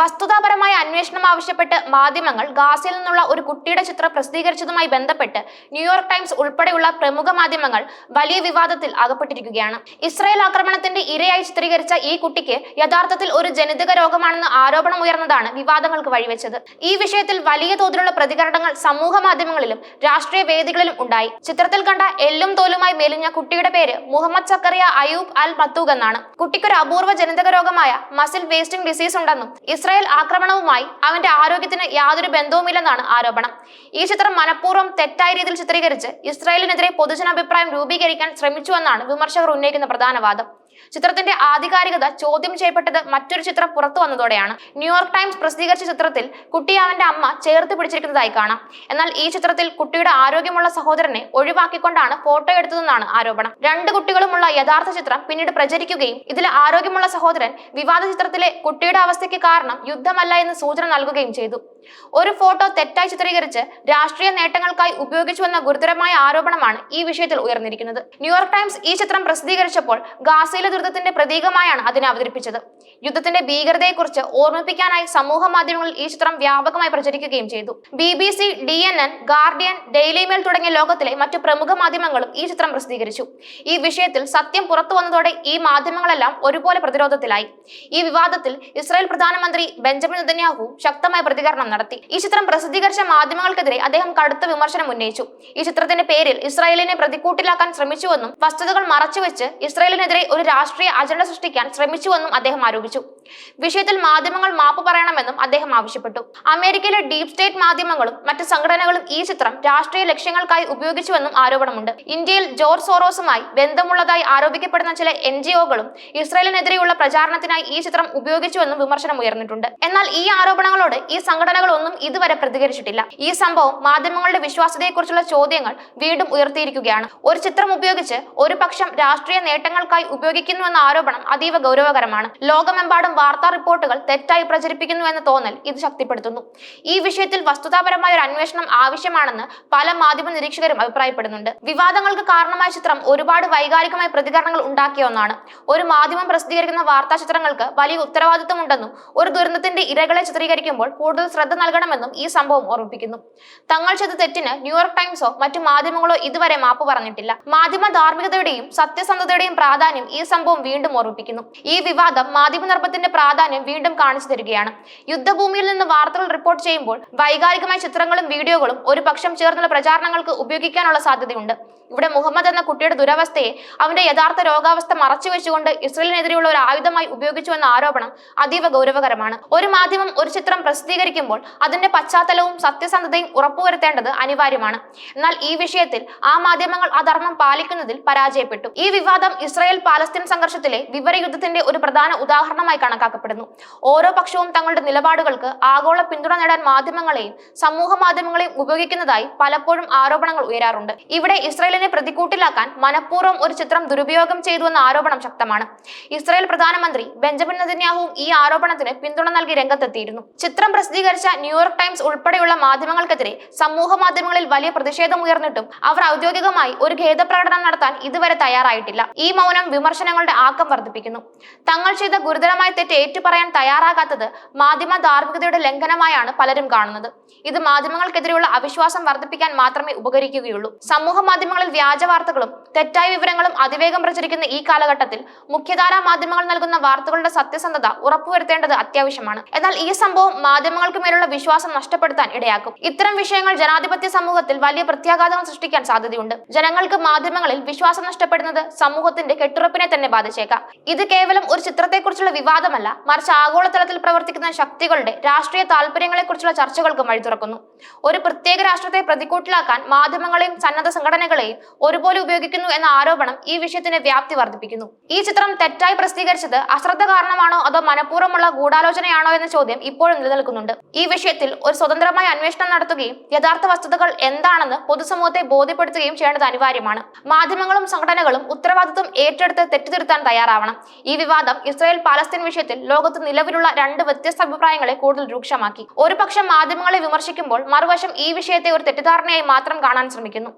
വസ്തുതാപരമായ അന്വേഷണം ആവശ്യപ്പെട്ട് മാധ്യമങ്ങൾ ഗാസയിൽ നിന്നുള്ള ഒരു കുട്ടിയുടെ ചിത്രം പ്രസിദ്ധീകരിച്ചതുമായി ബന്ധപ്പെട്ട് ന്യൂയോർക്ക് ടൈംസ് ഉൾപ്പെടെയുള്ള പ്രമുഖ മാധ്യമങ്ങൾ വലിയ വിവാദത്തിൽ അകപ്പെട്ടിരിക്കുകയാണ്. ഇസ്രായേൽ ആക്രമണത്തിന്റെ ഇരയായി ചിത്രീകരിച്ച ഈ കുട്ടിക്ക് യഥാർത്ഥത്തിൽ ഒരു ജനിതക രോഗമാണെന്ന് ആരോപണം ഉയർന്നതാണ് വിവാദങ്ങൾക്ക് വഴിവെച്ചത്. ഈ വിഷയത്തിൽ വലിയ തോതിലുള്ള പ്രതികരണങ്ങൾ സമൂഹ മാധ്യമങ്ങളിലും രാഷ്ട്രീയ വേദികളിലും ഉണ്ടായി. ചിത്രത്തിൽ കണ്ട എല്ലും തോലുമായി മെലിഞ്ഞ കുട്ടിയുടെ പേര് മുഹമ്മദ് സക്കറിയ അയൂബ് അൽ മത്തൂഖ് എന്നാണ്. കുട്ടിക്കൊരു അപൂർവ ജനിതക രോഗമായ മസിൽ വേസ്റ്റിംഗ് ഡിസീസ് ഉണ്ടെന്നും ഇസ്രായേൽ ആക്രമണവുമായി അവന്റെ ആരോഗ്യത്തിന് യാതൊരു ബന്ധവുമില്ലെന്നാണ് ആരോപണം. ഈ ചിത്രം മനഃപൂർവം തെറ്റായ രീതിയിൽ ചിത്രീകരിച്ച് ഇസ്രായേലിനെതിരെ പൊതുജനാഭിപ്രായം രൂപീകരിക്കാൻ ശ്രമിച്ചുവെന്നാണ് വിമർശകർ ഉന്നയിക്കുന്ന പ്രധാന വാദം. ചിത്രത്തിന്റെ ആധികാരികത ചോദ്യം ചെയ്യപ്പെട്ടത് മറ്റൊരു ചിത്രം പുറത്തു വന്നതോടെയാണ്. ന്യൂയോർക്ക് ടൈംസ് പ്രസിദ്ധീകരിച്ച ചിത്രത്തിൽ കുട്ടിയെ അവന്റെ അമ്മ ചേർത്ത് പിടിച്ചിരിക്കുന്നതായി കാണാം. എന്നാൽ ഈ ചിത്രത്തിൽ കുട്ടിയുടെ ആരോഗ്യമുള്ള സഹോദരനെ ഒഴിവാക്കിക്കൊണ്ടാണ് ഫോട്ടോ എടുത്തതെന്നാണ് ആരോപണം. രണ്ട് കുട്ടികളുമുള്ള യഥാർത്ഥ ചിത്രം പിന്നീട് പ്രചരിക്കുകയും ഇതിലെ ആരോഗ്യമുള്ള സഹോദരൻ വിവാദ ചിത്രത്തിലെ കുട്ടിയുടെ അവസ്ഥയ്ക്ക് കാരണം യുദ്ധമല്ല എന്ന് സൂചന നൽകുകയും ചെയ്തു. ഒരു ഫോട്ടോ തെറ്റായി ചിത്രീകരിച്ച് രാഷ്ട്രീയ നേട്ടങ്ങൾക്കായി ഉപയോഗിച്ചുവെന്ന ഗുരുതരമായ ആരോപണമാണ് ഈ വിഷയത്തിൽ ഉയർന്നിരിക്കുന്നത്. ന്യൂയോർക്ക് ടൈംസ് ഈ ചിത്രം പ്രസിദ്ധീകരിച്ചപ്പോൾ ഗാസയിലെ ദുരിതത്തിന്റെ പ്രതീകമായാണ് അതിനെ അവതരിപ്പിച്ചത്. യുദ്ധത്തിന്റെ ഭീകരതയെക്കുറിച്ച് ഓർമ്മിപ്പിക്കാനായി സമൂഹ മാധ്യമങ്ങളിൽ ഈ ചിത്രം വ്യാപകമായി പ്രചരിക്കുകയും ചെയ്തു. B B C D N N Guardian Daily Mail തുടങ്ങിയ ലോകത്തിലെ മറ്റു പ്രമുഖ മാധ്യമങ്ങളും ഈ ചിത്രം പ്രസിദ്ധീകരിച്ചു. ഈ വിഷയത്തിൽ സത്യം പുറത്തു വന്നതോടെ ഈ മാധ്യമങ്ങളെല്ലാം ഒരുപോലെ പ്രതിരോധത്തിലായി. ഈ വിവാദത്തിൽ ഇസ്രായേൽ പ്രധാനമന്ത്രി ബെഞ്ചമിൻ നെതന്യാഹു ശക്തമായ പ്രതികരണം നടത്തി. ഈ ചിത്രം പ്രസിദ്ധീകരിച്ച മാധ്യമങ്ങൾക്കെതിരെ അദ്ദേഹം കടുത്ത വിമർശനം ഉന്നയിച്ചു. ഈ ചിത്രത്തിന്റെ പേരിൽ ഇസ്രായേലിനെ പ്രതിക്കൂട്ടിലാക്കാൻ ശ്രമിച്ചുവെന്നും വസ്തുതകൾ മറച്ചുവെച്ച് ഇസ്രായേലിനെതിരെ ഒരു രാഷ്ട്രീയ അജണ്ട സൃഷ്ടിക്കാൻ ശ്രമിച്ചുവെന്നും അദ്ദേഹം ആരോപിച്ചു. വിഷയത്തിൽ മാധ്യമങ്ങൾ മാപ്പ് പറയണമെന്നും അദ്ദേഹം ആവശ്യപ്പെട്ടു. അമേരിക്കയിലെ ഡീപ് സ്റ്റേറ്റ് മാധ്യമങ്ങളും മറ്റ് സംഘടനകളും ഈ ചിത്രം രാഷ്ട്രീയ ലക്ഷ്യങ്ങൾക്കായി ഉപയോഗിച്ചുവെന്നും ആരോപണമുണ്ട്. ഇന്ത്യയിൽ ജോർജ് സോറോസുമായി ബന്ധമുള്ളതായി ആരോപിക്കപ്പെടുന്ന ചില എൻ ജി ഒകളും ഇസ്രായേലിനെതിരെയുള്ള പ്രചാരണത്തിനായി ഈ ചിത്രം ഉപയോഗിച്ചുവെന്നും വിമർശനം ഉയർന്നിട്ടുണ്ട്. എന്നാൽ ഈ ആരോപണങ്ങളോട് ഈ സംഘടനകളൊന്നും ഇതുവരെ പ്രതികരിച്ചിട്ടില്ല. ഈ സംഭവം മാധ്യമങ്ങളുടെ വിശ്വാസ്യതയെക്കുറിച്ചുള്ള ചോദ്യങ്ങൾ വീണ്ടും ഉയർത്തിയിരിക്കുകയാണ്. ഒരു ചിത്രം ഉപയോഗിച്ച് ഒരു പക്ഷം രാഷ്ട്രീയ നേട്ടങ്ങൾക്കായി ഉപയോഗിക്കുന്നുവെന്ന ആരോപണം അതീവ ഗൗരവകരമാണ്. ലോകമെമ്പാടും വാർത്താ റിപ്പോർട്ടുകൾ തെറ്റായി പ്രചരിപ്പിക്കുന്നു എന്ന തോന്നൽ ഇത് ശക്തിപ്പെടുത്തുന്നു. ഈ വിഷയത്തിൽ വസ്തുതാപരമായ ഒരു അന്വേഷണം ആവശ്യമാണെന്ന് പല മാധ്യമ നിരീക്ഷകരും അഭിപ്രായപ്പെടുന്നുണ്ട്. വിവാദങ്ങൾക്ക് കാരണമായ ചിത്രം ഒരുപാട് വൈകാരികമായ പ്രതികരണങ്ങൾ ഉണ്ടാക്കിയ ഒന്നാണ്. ഒരു മാധ്യമം പ്രസിദ്ധീകരിക്കുന്ന വാർത്താ ചിത്രങ്ങൾക്ക് വലിയ ഉത്തരവാദിത്തമുണ്ടെന്നും ഒരു ദുരന്തത്തിന്റെ ഇരകളെ ചിത്രീകരിക്കുമ്പോൾ കൂടുതൽ ശ്രദ്ധ നൽകണമെന്നും ഈ സംഭവം ഓർമ്മിപ്പിക്കുന്നു. തങ്ങൾ ചെയ്ത തെറ്റിന് ന്യൂയോർക്ക് ടൈംസോ മറ്റു മാധ്യമങ്ങളോ ഇതുവരെ മാപ്പ് പറഞ്ഞിട്ടില്ല. മാധ്യമ ധാർമ്മികതയുടെയും സത്യസന്ധതയുടെയും പ്രാധാന്യം ഈ സംഭവം വീണ്ടും ഓർമ്മിപ്പിക്കുന്നു. ഈ വിവാദം മാധ്യമ നിർഭത്തിന്റെ പ്രാധാന്യം വീണ്ടും കാണിച്ചു തരികയാണ്. യുദ്ധഭൂമിയിൽ നിന്ന് വാർത്തകൾ റിപ്പോർട്ട് ചെയ്യുമ്പോൾ വൈകാരികമായ ചിത്രങ്ങളും വീഡിയോകളും ഒരു പക്ഷം ചേർന്നുള്ള പ്രചാരണങ്ങൾക്ക് ഉപയോഗിക്കാനുള്ള സാധ്യതയുണ്ട്. ഇവിടെ മുഹമ്മദ് എന്ന കുട്ടിയുടെ ദുരവസ്ഥയെ അവന്റെ യഥാർത്ഥ രോഗാവസ്ഥ മറച്ചു വെച്ചുകൊണ്ട് ഇസ്രയേലിനെതിരെയുള്ള ഒരു ആയുധമായി ഉപയോഗിച്ചു എന്ന ആരോപണം അതീവ ഗൗരവകരമാണ്. ഒരു മാധ്യമം ഒരു ചിത്രം പ്രസിദ്ധീകരിക്കുമ്പോൾ അതിന്റെ പശ്ചാത്തലവും സത്യസന്ധതയും ഉറപ്പുവരുത്തേണ്ടത് അനിവാര്യമാണ്. എന്നാൽ ഈ വിഷയത്തിൽ ആ മാധ്യമങ്ങൾ ആ ധർമ്മം പാലിക്കുന്നതിൽ പരാജയപ്പെട്ടു. ഈ വിവാദം ഇസ്രായേൽ പാലസ്തീൻ സംഘർഷത്തിലെ വിവരയുദ്ധത്തിന്റെ ഒരു പ്രധാന ഉദാഹരണമായി കണക്കാക്കപ്പെടുന്നു. ഓരോ പക്ഷവും തങ്ങളുടെ നിലപാടുകൾക്ക് ആഗോള പിന്തുണ നേടാൻ മാധ്യമങ്ങളെയും സമൂഹ മാധ്യമങ്ങളെയും ഉപയോഗിക്കുന്നതായി പലപ്പോഴും ആരോപണങ്ങൾ ഉയരാറുണ്ട്. ഇവിടെ ഇസ്രയേലിനെ പ്രതിക്കൂട്ടിലാക്കാൻ മനഃപൂർവം ഒരു ചിത്രം ദുരുപയോഗം ചെയ്തുവെന്ന ആരോപണം ശക്തമാണ്. ഇസ്രയേൽ പ്രധാനമന്ത്രി ബെഞ്ചമിൻ നെതന്യാഹുവും ഈ ആരോപണത്തിന് പിന്തുണ നൽകി രംഗത്തെത്തിയിരുന്നു. ചിത്രം പ്രസിദ്ധീകരിച്ച ന്യൂയോർക്ക് ടൈംസ് ഉൾപ്പെടെയുള്ള മാധ്യമങ്ങൾക്കെതിരെ സമൂഹ മാധ്യമങ്ങളിൽ വലിയ പ്രതിഷേധം ഉയർന്നിട്ടും അവർ ഔദ്യോഗികമായി ഒരു ഖേദപ്രകടനം നടത്താൻ ഇതുവരെ തയ്യാറായിട്ടില്ല. ഈ മൗനം വിമർശനങ്ങളുടെ ആക്കം വർദ്ധിപ്പിക്കുന്നു. തങ്ങൾ ചെയ്ത ഗുരുതരമായ തെറ്റ് ഏറ്റുപറയാൻ തയ്യാറാകാത്തത് മാധ്യമ ധാർമ്മികതയുടെ ലംഘനമായാണ് പലരും കാണുന്നത്. ഇത് മാധ്യമങ്ങൾക്കെതിരെയുള്ള അവിശ്വാസം വർദ്ധിപ്പിക്കാൻ മാത്രമേ ഉപകരിക്കുകയുള്ളൂ. സമൂഹ മാധ്യമങ്ങളിൽ വ്യാജ വാർത്തകളും തെറ്റായ വിവരങ്ങളും അതിവേഗം പ്രചരിക്കുന്ന ഈ കാലഘട്ടത്തിൽ മുഖ്യധാരാ മാധ്യമങ്ങൾ നൽകുന്ന വാർത്തകളുടെ സത്യസന്ധത ഉറപ്പുവരുത്തേണ്ടത് അത്യാവശ്യമാണ്. എന്നാൽ ഈ സംഭവം മാധ്യമങ്ങൾക്ക് മേലുള്ള വിശ്വാസം നഷ്ടപ്പെടുത്താൻ ഇടയാക്കും. ഇത്തരം വിഷയങ്ങൾ ജനാധിപത്യ സമൂഹത്തിൽ വലിയ പ്രത്യാഘാതങ്ങൾ സൃഷ്ടിക്കാൻ സാധ്യതയുണ്ട്. ജനങ്ങൾക്ക് മാധ്യമങ്ങളിൽ വിശ്വാസം നഷ്ടപ്പെടുന്നത് സമൂഹത്തിന്റെ കെട്ടുറപ്പിനെ തന്നെ ബാധിച്ചേക്കാം. ഇത് കേവലം ഒരു ചിത്രത്തെക്കുറിച്ചുള്ള വിവാദമല്ല. മറിച്ച് ആഗോളതലത്തിൽ പ്രവർത്തിക്കുന്ന ശക്തികളുടെ രാഷ്ട്രീയ താല്പര്യങ്ങളെക്കുറിച്ചുള്ള ചർച്ചകൾക്കും വഴി തുറക്കുന്നു. ഒരു പ്രത്യേക രാഷ്ട്രത്തെ പ്രതിക്കൂട്ടിലാക്കാൻ മാധ്യമങ്ങളെയും സന്നദ്ധ സംഘടനകളെയും ഒരുപോലെ ഉപയോഗിക്കുന്നു എന്ന ആരോപണം ഈ വിഷയത്തിന്റെ വ്യാപ്തി വർദ്ധിപ്പിക്കുന്നു. ഈ ചിത്രം തെറ്റായി പ്രസിദ്ധീകരിച്ചത് അശ്രദ്ധ കാരണമാണോ അതോ മനഃപൂർവമുള്ള ഗൂഢാലോചനയാണോ എന്ന ചോദ്യം ഇപ്പോഴും നിലനിൽക്കുന്നുണ്ട്. ഈ വിഷയത്തിൽ ഒരു സ്വതന്ത്രമായ അന്വേഷണം നടത്തുകയും യഥാർത്ഥ വസ്തുതകൾ എന്താണെന്ന് പൊതുസമൂഹത്തെ ബോധ്യപ്പെടുത്തുകയും ചെയ്യേണ്ടത് അനിവാര്യമാണ്. മാധ്യമങ്ങളും സംഘടനകളും ഉത്തരവാദിത്വം ഏറ്റെടുത്ത് തെറ്റുതിരുത്താൻ തയ്യാറാവണം. ഈ വിവാദം ഇസ്രായേൽ പാലസ്തീൻ വിഷയത്തിൽ ലോകത്ത് നിലവിലുള്ള രണ്ട് വ്യത്യസ്ത അഭിപ്രായങ്ങളെ കൂടുതൽ രൂക്ഷമാക്കി. ഒരു പക്ഷം മാധ്യമങ്ങളെ വിമർശിക്കുമ്പോൾ മറുവശം ഈ വിഷയത്തെ ഒരു തെറ്റിദ്ധാരണയായി മാത്രം കാണാൻ ശ്രമിക്കുന്നു.